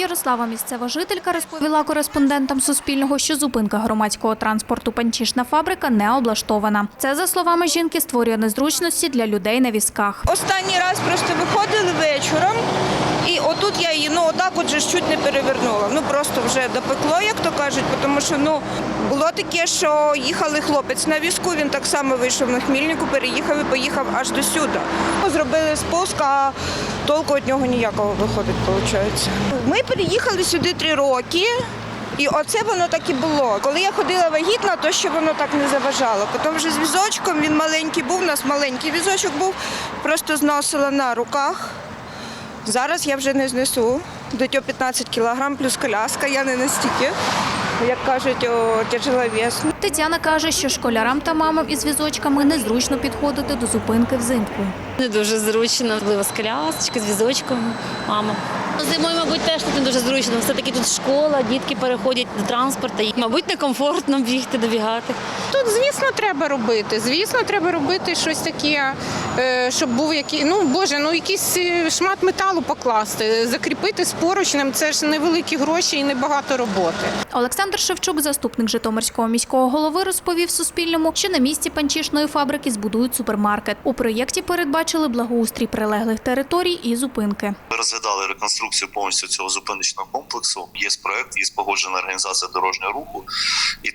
Ярослава, місцева жителька, розповіла кореспондентам Суспільного, що зупинка громадського транспорту панчішна фабрика не облаштована. Це, за словами жінки, створює незручності для людей на візках. Останній раз просто виходили вечором, і отут я її ну же чуть не перевернула. Ну просто вже допекло, як то кажуть, тому що ну було таке, що їхали хлопець на візку. Він так само вийшов на хмільнику, переїхав і поїхав аж до сюди. Зробили спуск, а толку від нього ніякого виходить, виходить. Ми переїхали сюди три роки. І оце воно так і було. Коли я ходила вагітна, то ще воно так не заважало. Потім вже з візочком він маленький був, у нас маленький візочок був, просто зносила на руках. Зараз я вже не знесу. До 15 кілограм плюс коляска, я не настільки, як кажуть, о, тяжеловес. Тетяна каже, що школярам та мамам із візочками незручно підходити до зупинки взимку. Не дуже зручно, можливо, з колясочки, з візочком, мама. Зимою, мабуть, теж тут не дуже зручно. Все-таки тут школа, дітки переходять до транспорту. І, мабуть, некомфортно бігти, добігати. Тут, звісно, треба робити. Звісно, треба робити щось таке, е, щоб був який, ну боже, ну якийсь е, шмат металу покласти, закріпити з поручнем. Це ж невеликі гроші і небагато роботи. Олександр Шевчук, заступник Житомирського міського голови, розповів Суспільному, що на місці панчішної фабрики збудують супермаркет. У проєкті передбачили благоустрій прилеглих територій і зупинки. Ми розглядали реконструкцію повністю цього зупиночного комплексу. Є проект, є погоджена організація дорожнього руху, і і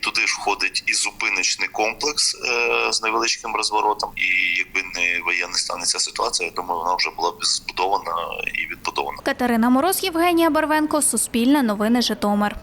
зупиночний комплекс е, з невеличким розворотом. І якби не воєнний станеться ситуація, я думаю, вона вже була б збудована і відбудована. Катерина Мороз, Євгенія Барвенко, Суспільне новини Житомир.